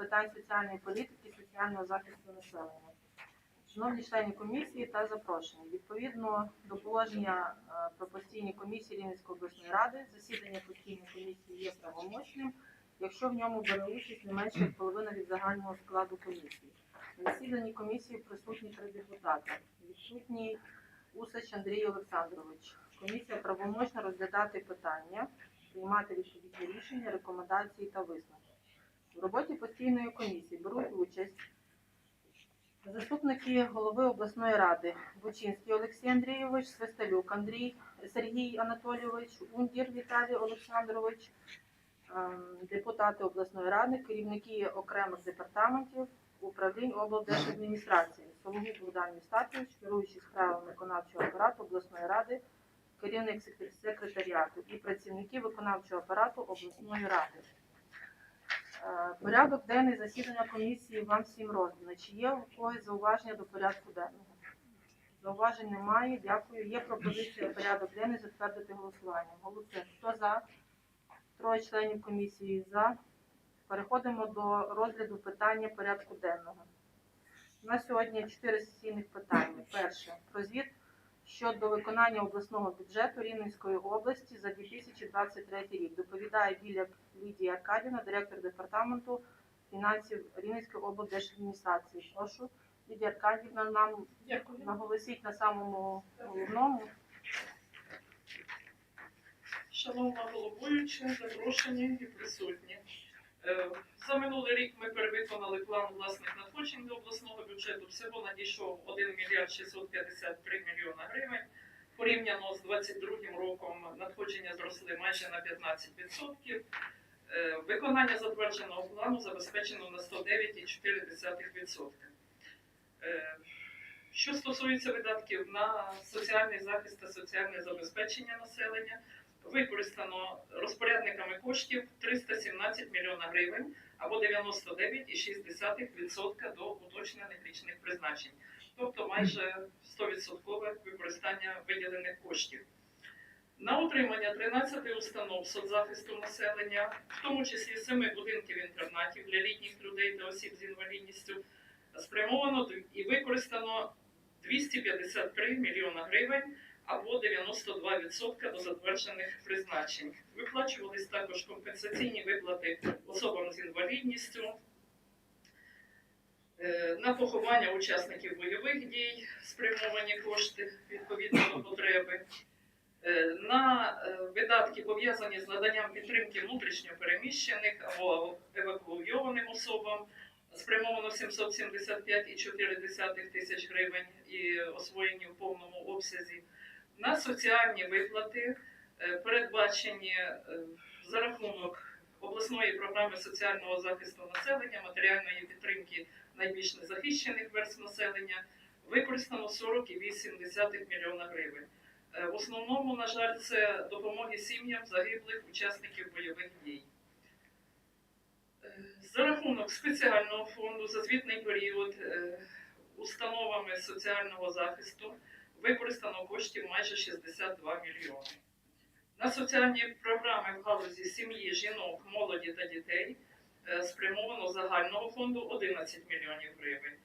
питань соціальної політики, соціального захисту населення. Шановні члени комісії та запрошені, відповідно до положення е, про постійні комісії Рівненської обласної ради, засідання постійної комісії є правомочним, якщо в ньому бере участь не менше як половина від загального складу комісії. На засіданні комісії присутні три депутати. Відсутній Усач Андрій Олександрович. Комісія правомочна розглядати питання, приймати відповідні рішення, рекомендації та висновки. В роботі постійної комісії беруть участь заступники голови обласної ради Бучинський Олексій Андрійович, Свисталюк Андрій Сергій Анатолійович, Ундір Віталій Олександрович, ем, депутати обласної ради, керівники окремих департаментів, управлінь облдержадміністрації, Сологуб Богдан Євстафович, керуючий справами виконавчого апарату обласної ради, керівник секретаріату і працівники виконавчого апарату обласної ради. Е, Порядок денний засідання комісії вам всім роздано. Чи є у когось зауваження до порядку денного? Зауважень немає. Дякую. Є пропозиція порядок денний затвердити голосуванням. Голосуємо. Хто за? Троє членів комісії за. Переходимо до розгляду питання порядку денного. У нас сьогодні чотири сесійних питання. Перше про звіт щодо виконання обласного бюджету Рівненської області за 2023 рік. Доповідає Біляк Лідія Аркадівна, директор департаменту фінансів Рівненської облдержадміністрації. Прошу, Лідія Аркадівна, нам Дякую. наголосіть на самому головному. Шановна головуюча, запрошені і присутні. Е, За минулий рік ми перевиконали план власних надходжень до обласного бюджету. Всього надійшов 1 мільярд 653 мільйона гривень. Порівняно з 2022 роком надходження зросли майже на 15%. Е, Виконання затвердженого плану забезпечено на 109,4%. Е, Що стосується видатків на соціальний захист та соціальне забезпечення населення, використано розпорядниками коштів 317 мільйона гривень або 99,6% до уточнених річних призначень, тобто майже 100% використання виділених коштів. На утримання 13 установ соцзахисту населення, в тому числі 7 будинків інтернатів для літніх людей та осіб з інвалідністю, спрямовано і використано 253 мільйона гривень або 92% до затверджених призначень. Виплачувались також компенсаційні виплати особам з інвалідністю. Е, На поховання учасників бойових дій спрямовані кошти відповідно до потреби. Е, На е, видатки пов'язані з наданням підтримки внутрішньо переміщених або евакуйованим особам спрямовано 775,4 тисяч гривень і освоєні в повному обсязі. На соціальні виплати е, передбачені е, за рахунок обласної програми соціального захисту населення, матеріальної підтримки найбільш незахищених верств населення використано 40,8 мільйона гривень. Е, В основному, на жаль, це допомоги сім'ям загиблих учасників бойових дій. За рахунок спеціального фонду за звітний період установами соціального захисту використано коштів майже 62 мільйони. На соціальні програми в галузі сім'ї, жінок, молоді та дітей е, спрямовано загального фонду 11 мільйонів гривень.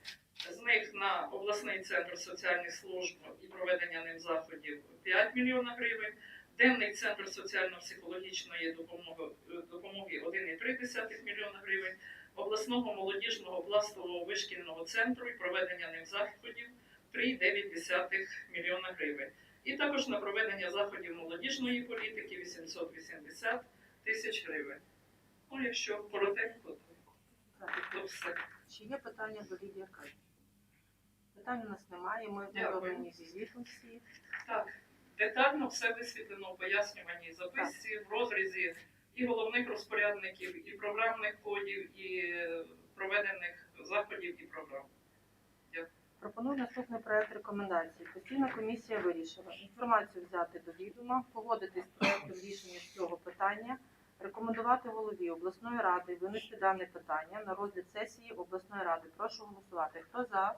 З них на обласний центр соціальних служб і проведення ним заходів 5 мільйона гривень, денний центр соціально-психологічної допомоги, е, допомоги 1,3 мільйона гривень, обласного молодіжного пластового вишкільного центру і проведення ним заходів 3,9 мільйона гривень. І також на проведення заходів молодіжної політики 880 тисяч гривень. Ну, якщо коротенько, то, то все. Чи є питання до Лідії Аркадівни? Питань у нас немає. Ми Дякую. зі звітом всі. Так, детально все висвітлено в пояснюваній записці, в розрізі і головних розпорядників, і програмних кодів, і е, проведених заходів і програм. Пропоную наступний проект рекомендацій. Постійна комісія вирішила інформацію взяти до відома, погодити з проектом рішення цього питання, рекомендувати голові обласної ради винести дане питання на розгляд сесії обласної ради. Прошу голосувати. Хто за?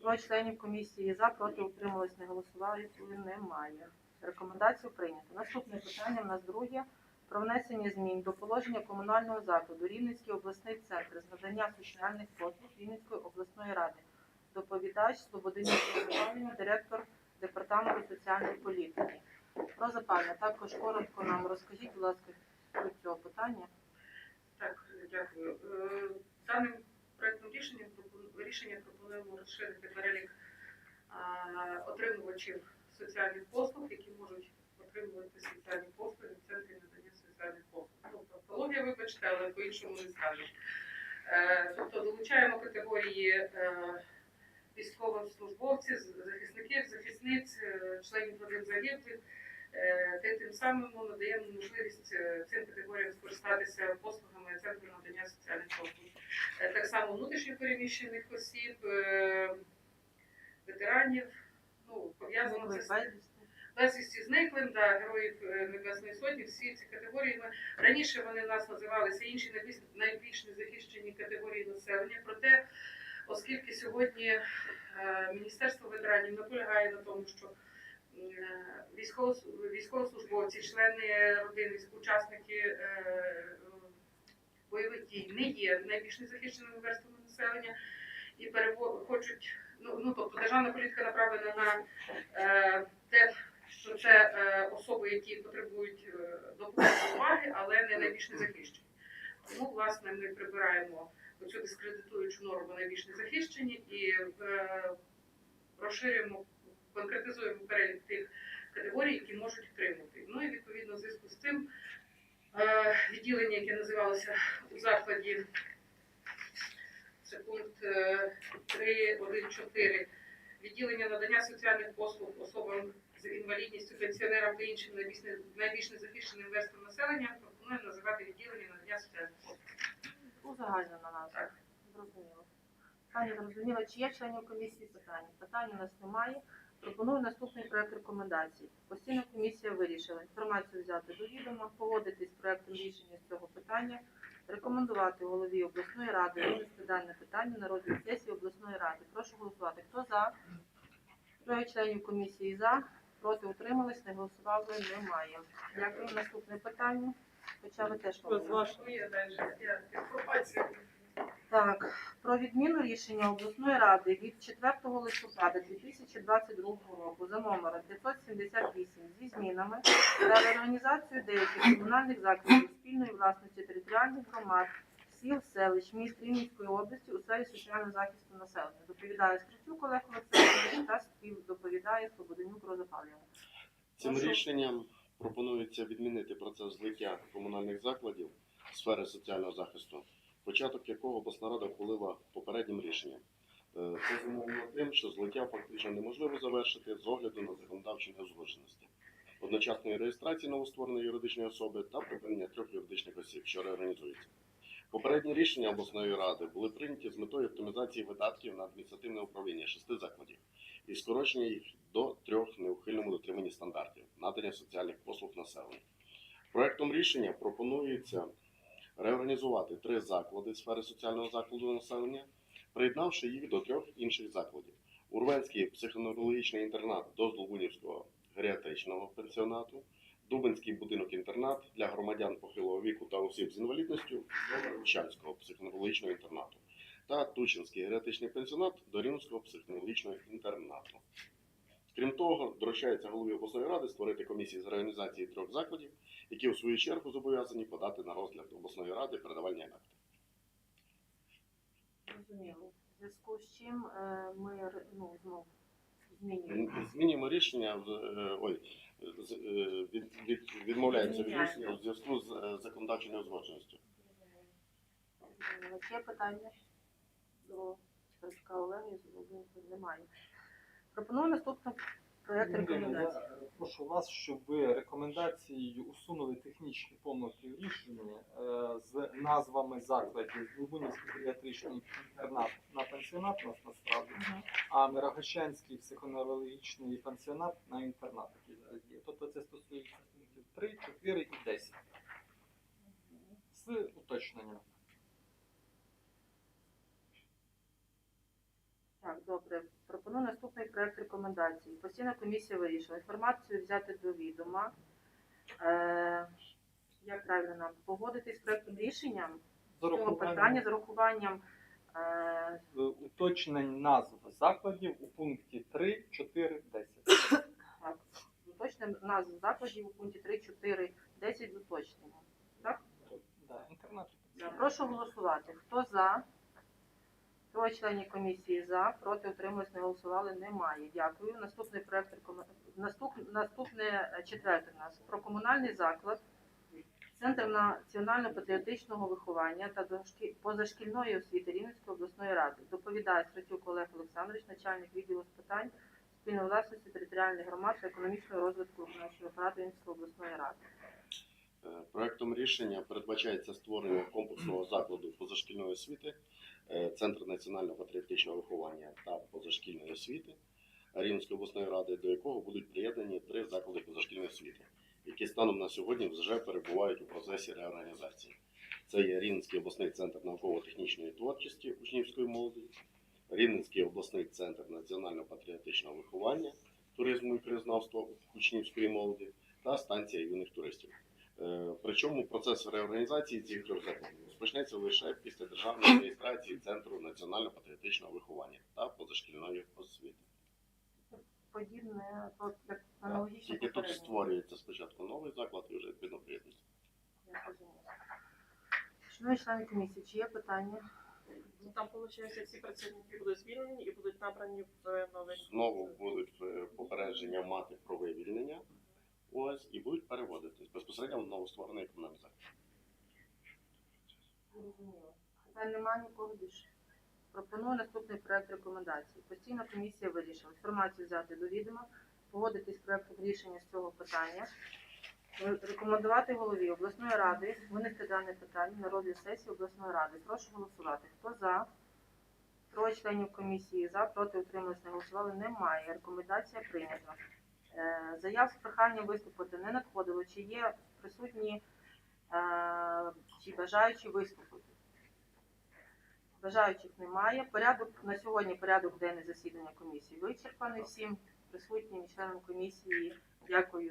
Троє членів комісії за, проти утримались, не голосували. Немає. Рекомендацію прийнято. Наступне питання в нас друге про внесення змін до положення комунального закладу Рівненський обласний центр з надання соціальних послуг Рівненської обласної ради. Доповідач Слободинюк Михайлівна, директор департаменту соціальної політики. Про запалення також коротко нам розкажіть, будь ласка, про цього питання. Так, дякую. Е, Даним проектом рішення рішення пропонуємо розширити перелік отримувачів соціальних послуг, які можуть отримувати соціальні послуги в центрі надання соціальних послуг. Ну, тавтологія, вибачте, але по-іншому не скажеш. Тобто долучаємо категорії е, військовослужбовців, захисників, захисниць, е, членів родин загиблих, Та тим самим ми надаємо можливість е, цим категоріям скористатися послугами центру надання соціальних послуг. Е, Так само внутрішньо переміщених осіб, ветеранів, ну пов'язаних Зниклих з безвісті зниклим, да, героїв Небесної Сотні, всі ці категорії. Ми, раніше вони в нас називалися інші найбільш незахищені категорії населення. Проте, оскільки сьогодні е, Міністерство ветеранів наполягає на тому, що е, військовослужбовці, члени родин, учасники е, бойових дій не є найбільш незахищеними верствами населення і хочуть, ну, ну тобто державна політика направлена на те, що це особи, які потребують допомоги уваги, але не найбільш незахищені. Тому, власне, ми прибираємо оцю дискредитуючу норму найбільш незахищені і е, розширюємо, конкретизуємо перелік тих категорій, які можуть отримати. Ну і відповідно в зв'язку з цим е, відділення, яке називалося у закладі, це пункт е, 3.1.4, відділення надання соціальних послуг особам з інвалідністю, пенсіонерам та іншим найбільш незахищеним верствам населення пропонуємо називати відділення надання соціальних послуг. Узагальнена назва. Так. Зрозуміло. Питання зрозуміло. Чи є членів комісії питання? Питань у нас немає. Пропоную наступний проект рекомендацій. Постійна комісія вирішила інформацію взяти до відома, погодитись з проектом рішення з цього питання, рекомендувати голові обласної ради винести дане питання на розгляд сесії обласної ради. Прошу голосувати. Хто за? Троє членів комісії за. Проти утримались, не голосували, немає. Дякую. Наступне питання. Хоча ви теж інформацію. Так, про відміну рішення обласної ради від 4 листопада 2022 року за номером 578 зі змінами та реорганізацію деяких комунальних закладів спільної власності територіальних громад, сіл, селищ, міст Рівненської області у сфері соціального захисту населення. Доповідає Стрицюк Олег Олександрович та співдоповідає Слободенюк Роза Павлівна. Цим рішенням пропонується відмінити процес злиття комунальних закладів сфери соціального захисту, початок якого обласна рада ухвалила попереднім рішенням. Е, Це зумовлено тим, що злиття фактично неможливо завершити з огляду на законодавчі неузгодженості, одночасної реєстрації новоствореної юридичної особи та припинення трьох юридичних осіб, що реорганізуються. Попередні рішення обласної ради були прийняті з метою оптимізації видатків на адміністративне управління шести закладів і скорочення їх до трьох неухильному дотриманні стандартів надання соціальних послуг населенню. Проектом рішення пропонується реорганізувати три заклади сфери соціального закладу населення, приєднавши їх до трьох інших закладів: Урвенський психоневрологічний інтернат до Здолбунівського геріатричного пенсіонату, Дубинський будинок-інтернат для громадян похилого віку та осіб з інвалідністю до Вервичанського психоневрологічного інтернату та Тучинський геріатричний пенсіонат до Рівненського психоневрологічного інтернату. Крім того, доручається голові обласної ради створити комісії з реорганізації трьох закладів, які у свою чергу зобов'язані подати на розгляд обласної ради передавальні акти. Зрозуміло. В зв'язку з чим е, ми ну, знов змінюємо. Змінюємо рішення е, ой, з- е, від, від, відмовляється від Міняємо. рішення у зв'язку з е, законодавчою неузгодженістю. Зрозуміло. Чи є питання до Строчка Олега і немає. Пропоную наступний проект рекомендацій. я прошу вас, щоб ви рекомендацією усунули технічні помилки в рішенні е, з назвами закладів Лубунівський геріатричний інтернат на пенсіонат у нас насправді, а Мирогощанський психоневрологічний пенсіонат на інтернат. Тобто це стосується пунктів 3, 4 і 10 3. Пропоную наступний проект рекомендацій. Постійна комісія вирішила інформацію взяти до відома. Е, Як правильно нам погодитись з проектом рішенням цього питання з урахуванням е, уточнень назв закладів у пункті 3, 4, 10. Так, уточнень назв закладів у пункті 3, 4, 10 з уточненням. Так? Да, інтернет. Прошу голосувати. Хто за? Троє членів комісії за, проти утримались, не голосували, немає. Дякую. Наступний проект наступ... наступне е, четверте у нас про комунальний заклад, Центр національно-патріотичного виховання та дошкі- позашкільної освіти Рівненської обласної ради. Доповідає Стратюк Олег Олександрович, начальник відділу з питань спільної власності територіальних громад та економічного розвитку нашого апарату Рівненської обласної ради. Е, Проектом рішення передбачається створення комплексного закладу позашкільної освіти, Центр національно-патріотичного виховання та позашкільної освіти Рівненської обласної ради, до якого будуть приєднані три заклади позашкільної освіти, які станом на сьогодні вже перебувають у процесі реорганізації. Це є Рівненський обласний центр науково-технічної творчості учнівської молоді, Рівненський обласний центр національно-патріотичного виховання, туризму і краєзнавства учнівської молоді та станція юних туристів. Е, Причому процес реорганізації цих трьох закладів розпочнеться лише після державної реєстрації Центру національно-патріотичного виховання та позашкільної освіти. Подібне то як аналогічно Тільки тут створюється спочатку новий заклад і вже відповідно приєднується. Я. Шановні члени комісії, чи є питання? Ну, Там, виходить, ці працівники будуть звільнені і будуть набрані в новий. Знову будуть е, попередження мати про вивільнення. Ось і будуть переводитись безпосередньо в новостворений комунальний заклад. Зрозуміло. Немає нікого більше. Пропоную наступний проект рекомендацій. Постійна комісія вирішила інформацію взяти до відома, погодитись з проектом рішення з цього питання, рекомендувати голові обласної ради винести дане питання на розгляд сесії обласної ради. Прошу голосувати. Хто за? Троє членів комісії за, проти утримались, не голосували. Немає. Рекомендація прийнята. Е, Заяв з проханням виступити не надходило. Чи є присутні чи бажаючі виступити? Бажаючих немає. Порядок на сьогодні порядок денний засідання комісії вичерпаний. Всім присутнім членам комісії дякую